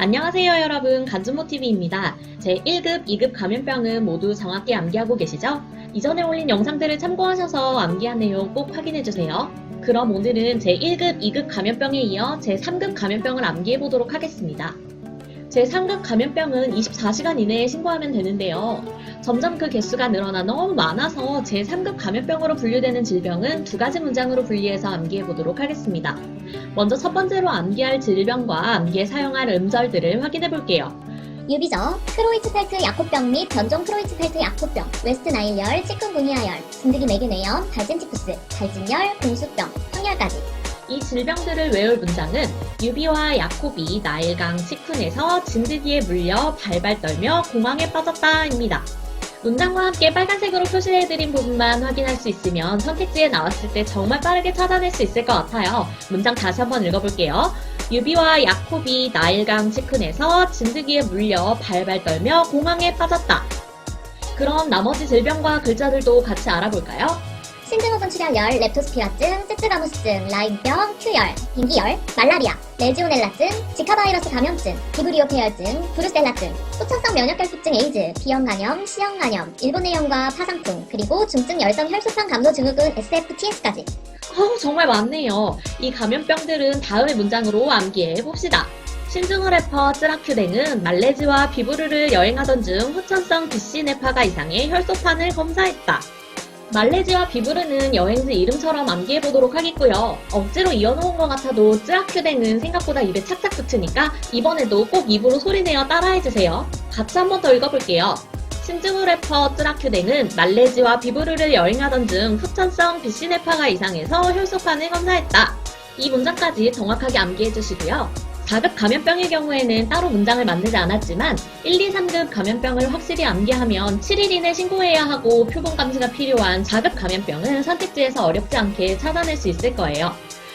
안녕하세요 여러분 간준모TV입니다. 제 1급, 2급 감염병은 모두 정확히 암기하고 계시죠? 이전에 올린 영상들을 참고하셔서 암기한 내용 꼭 확인해주세요. 그럼 오늘은 제 1급, 2급 감염병에 이어 제 3급 감염병을 암기해보도록 하겠습니다. 제 3급 감염병은 24시간 이내에 신고하면 되는데요. 점점 그 개수가 늘어나 너무 많아서 제 3급 감염병으로 분류되는 질병은 두 가지 문장으로 분리해서 암기해 보도록 하겠습니다. 먼저 첫 번째로 암기할 질병과 암기에 사용할 음절들을 확인해 볼게요. 유비저, 크로이츠펠트 약호병 및 변종 크로이츠펠트 약호병, 웨스트 나일열, 치kun구니아열, 진드기 매개뇌염, 발진티푸스, 발진열, 공수병, 황열까지. 이 질병들을 외울 문장은 유비와 야코비, 나일강, 치쿤에서 진드기에 물려 발발 떨며 공황에 빠졌다입니다. 문장과 함께 빨간색으로 표시해드린 부분만 확인할 수 있으면 선택지에 나왔을 때 정말 빠르게 찾아낼 수 있을 것 같아요. 문장 다시 한번 읽어볼게요. 유비와 야코비, 나일강, 치쿤에서 진드기에 물려 발발 떨며 공황에 빠졌다. 그럼 나머지 질병과 글자들도 같이 알아볼까요? 신증후군 출혈열, 렙토스피라증, 쯔쯔가무스증, 라임병, 큐열, 빙기열, 말라리아, 레지오넬라증, 지카바이러스 감염증, 비브리오 폐혈증, 브루셀라증, 소천성 면역결핍증 에이즈, 비형 간염, 시형간염, 일본 내염과 파상풍, 그리고 중증 열성 혈소판 감소 증후군 SFTS까지. 어, 정말 많네요. 이 감염병들은 다음의 문장으로 암기해 봅시다. 신증후 래퍼 쯔라큐댕은 말레지와 비브르를 여행하던 중 후천성 BC 네파가 이상해 혈소판을 검사했다. 말레지와 비브르는 여행지 이름처럼 암기해 보도록 하겠고요. 억지로 이어놓은 것 같아도 쯔라큐댕은 생각보다 입에 착착 붙으니까 이번에도 꼭 입으로 소리내어 따라해주세요. 같이 한 번 더 읽어볼게요. 신증후 래퍼 쯔라큐댕은 말레지와 비브르를 여행하던 중 후천성 BC네파가 이상해서 혈소판을 검사했다. 이 문장까지 정확하게 암기해 주시고요. 4급 감염병의 경우에는 따로 문장을 만들지 않았지만 1, 2, 3급 감염병을 확실히 암기하면 7일 이내 신고해야 하고 표본 감시가 필요한 4급 감염병은 선택지에서 어렵지 않게 찾아낼 수 있을 거예요.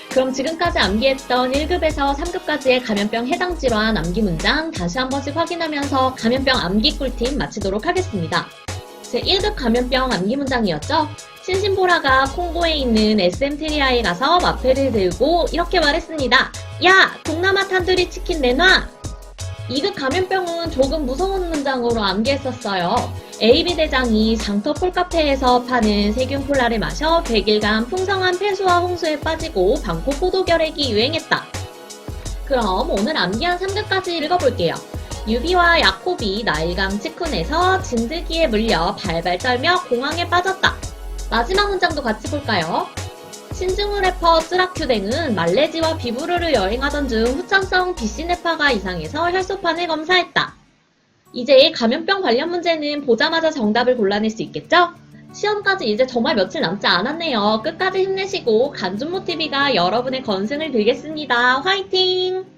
그럼 지금까지 암기했던 1급에서 3급까지의 감염병 해당 질환 암기 문장 다시 한 번씩 확인하면서 감염병 암기 꿀팁 마치도록 하겠습니다. 제 1급 감염병 암기 문장이었죠? 신신보라가 콩고에 있는 SM트리아에 가서 마패를 들고 이렇게 말했습니다. 야! 동남아 탄두리 치킨 내놔! 2급 감염병은 조금 무서운 문장으로 암기했었어요. AB 대장이 장터 폴카페에서 파는 세균 콜라를 마셔 100일간 풍성한 폐수와 홍수에 빠지고 방코 포도 결핵이 유행했다. 그럼 오늘 암기한 3급까지 읽어볼게요. 유비와 야코비 나일강 치쿤에서 진드기에 물려 발발 떨며 공황에 빠졌다. 마지막 문장도 같이 볼까요? 신증후 래퍼 쯔라큐댕은 말레지와 비브르를 여행하던 중 후천성 BC네파가 이상해서 혈소판을 검사했다. 이제 감염병 관련 문제는 보자마자 정답을 골라낼 수 있겠죠? 시험까지 이제 정말 며칠 남지 않았네요. 끝까지 힘내시고 간준모TV가 여러분의 건승을 빌겠습니다. 화이팅!